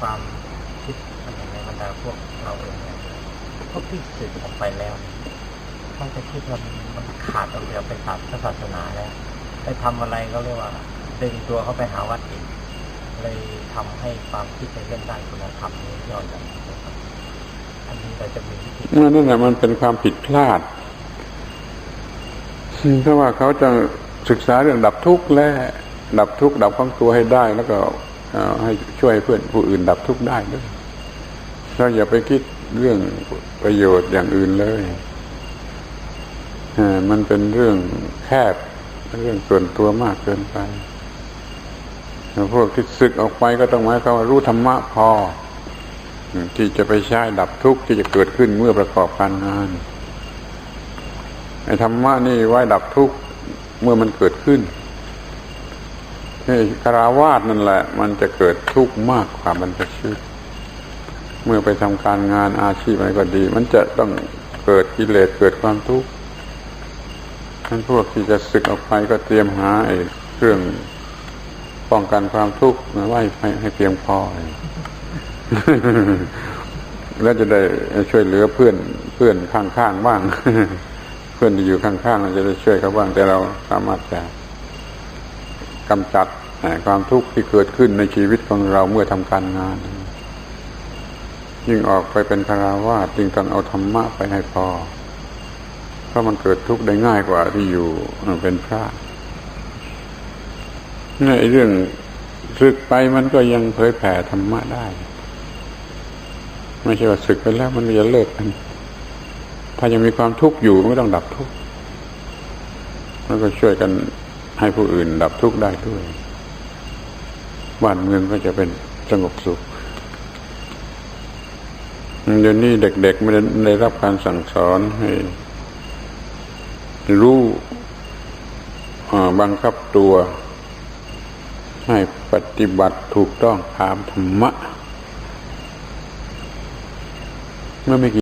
ความคิดในบรรดาพวกเราเองเนี่ยพวกที่สื่อออกไปแล้วเนี่ยเขาจะคิดว่ามันขาดออกจากเป็นศาสนาศาสนาแล้วไปทำอะไรก็เรียกว่าดึงตัวเขาไปหาวัดอีกเลยทำให้ความคิดในเรื่องด้านคุณธรรมนี้ย่อหย่อนลงอันนี้เราจะมีวิธีนั่นแหละมันเป็นความผิดพลาดเพราะว่าเขาจะศึกษาเรื่องดับทุกข์และดับทุกข์ดับความตัวให้ได้แล้วก็ ให้ช่วยเพื่อนผู้อื่นดับทุกข์ได้ด้วยเราอย่าไปคิดเรื่องประโยชน์อย่างอื่นเลยอ่อมันเป็นเรื่องแคบเรื่องส่วนตัวมากเกินไปแล้วพวกที่ศึกออกไปก็ต้องหมายความว่ารู้ธรรมะพอ ที่จะไปใช้ดับทุกข์ที่จะเกิดขึ้นเมื่อประกอบการงานไอ้ธรรมะนี่ไว้ดับทุกข์เมื่อมันเกิดขึ้น คาราวาสนั่นแหละ มันจะเกิดทุกข์มากกว่าบรรพชิต เมื่อไปทำการงานอาชีพอะไรก็ดี มันจะต้องเกิดกิเลสเกิดความทุกข์ท่านพวกที่จะศึกออกไปก็เตรียมหาไอ้เครื่องป้องกันความทุกข์มาไว้ให้ให้เพียงพอ แล้วจะได้ช่วยเหลือเพื่อนเพื่อนข้างๆบ้าง เพื่อนที่อยู่ข้างๆเราจะได้ช่วยเขาบ้างแต่เราสามารถจะ กำจัดความทุกข์ที่เกิดขึ้นในชีวิตของเราเมื่อทำการงาน ยิ่งออกไปเป็นคาราวาสยิ่งต้องเอาธรรมะไปให้พอ เพราะมันเกิดทุกข์ได้ง่ายกว่าที่อยู่เป็นพระนี่เรื่องศึกไปมันก็ยังเผยแผ่ธรรมะได้ ไม่ใช่ว่าศึกไปแล้วมันจะเลิกกัน ถ้ายังมีความทุกข์อยู่มันก็ต้องดับทุกข์แล้วก็ช่วยกัน ให้ผู้อื่นดับทุกข์ได้ด้วย บ้านเมืองก็จะเป็นสงบสุขเดี๋ยวนี้เด็กๆไม่ได้รับการสั่งสอนให้รู้บังคับตัว ให้ปฏิบัติถูกต้องตามธรรมะเมื่อไม่กี่